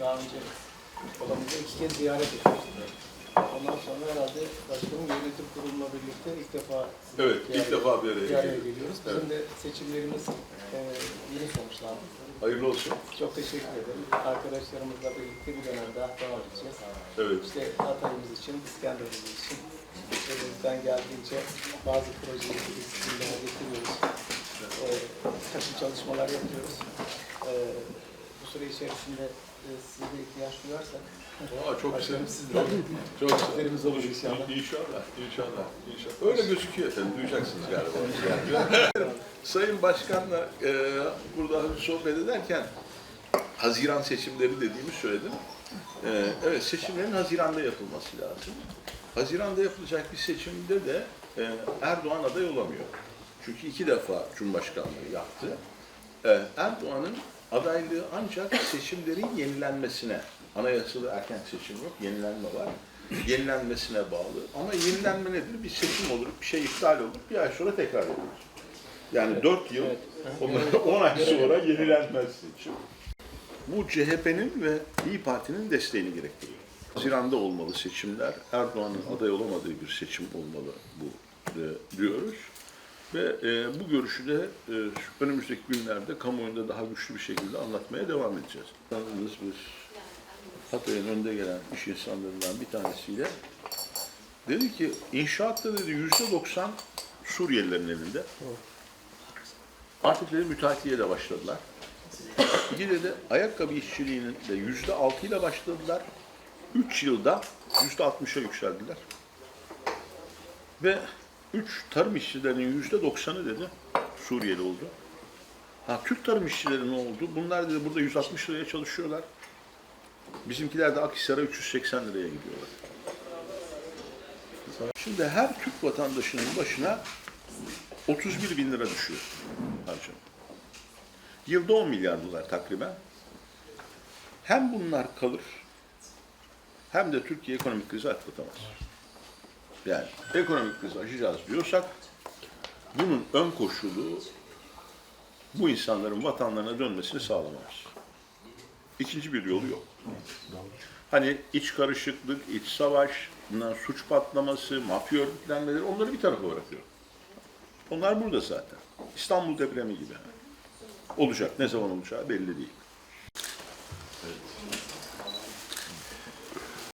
önce odamızda iki kez ziyaret etmiştik. Ondan sonra herhalde başkanın yönetim kuruluyla birlikte ilk defa Evet, ilk araya- defa bir araya araya geliyoruz. geliyoruz. Bizim de seçimlerimiz e, yeni sonuçlandı. Hayırlı olsun. Çok teşekkür ederim. Arkadaşlarımızla birlikte bir dönem daha devam edeceğiz. Evet. İşte Hatay'ımız için, İskenderun'umuz için elimizden geldiğince bazı projeleri biz gündeme getiriyoruz. Ee, takım çalışmalar yapıyoruz. Ee, süre içerisinde e, size de ihtiyaç duyarsak Aa, çok başkanım sizden Çok güzel. Teşekkürlerimiz olur inşallah. İnşallah, inşallah, inşallah. Öyle gözüküyor efendim, duyacaksınız galiba. Sayın Başkan'la e, burada sohbet ederken Haziran seçimleri dediğimi söyledim. E, evet, seçimlerin Haziran'da yapılması lazım. Haziran'da yapılacak bir seçimde de e, Erdoğan aday olamıyor. Çünkü iki defa Cumhurbaşkanlığı yaptı. E, Erdoğan'ın adaylığı ancak seçimlerin yenilenmesine, anayasada erken seçim yok, yenilenme var. Yenilenmesine bağlı. Ama yenilenme nedir? Bir seçim olur, bir şey iptal olur, bir ay sonra tekrar edilir. Yani dört yıl, Evet. ondan 10 ay sonra yenilenmez seçim. Bu CHP'nin ve İyi Parti'nin desteğini gerektiriyor. Haziran'da olmalı seçimler. Erdoğan'ın aday olamadığı bir seçim olmalı bu e, diyoruz. Ve e, bu görüşü de e, önümüzdeki günlerde kamuoyunda daha güçlü bir şekilde anlatmaya devam edeceğiz. Tanıdığınız bir Hatay'ın önde gelen iş insanlarından bir tanesiyle dedi ki inşaatta dedi yüzde doksan Suriyelilerin elinde. Artık dedi müteahhitliğe de başladılar. İki dedi ayakkabı işçiliğinin de yüzde altı ile başladılar. Üç yılda yüzde altmışa yükseldiler. Ve üç tarım işçilerinin yüzde doksanı dedi Suriyeli oldu. Ha Türk tarım işçileri ne oldu? Bunlar dedi burada 160 liraya çalışıyorlar. Bizimkiler de Akhisar'a 380 liraya gidiyorlar. Şimdi her Türk vatandaşının başına 31 bin lira düşüyor harcama. Yılda 10 milyar dolar takriben. Hem bunlar kalır hem de Türkiye ekonomik krizi atlatamaz. Yani ekonomik krizi aşacağız diyorsak bunun ön koşulu bu insanların vatanlarına dönmesini sağlamamız. İkinci bir yolu yok. Hani iç karışıklık, iç savaş, bundan suç patlaması, mafya örgütlenmeleri onları bir tarafa bırakıyorum. Onlar burada zaten. İstanbul depremi gibi. Olacak. Ne zaman olacağı belli değil.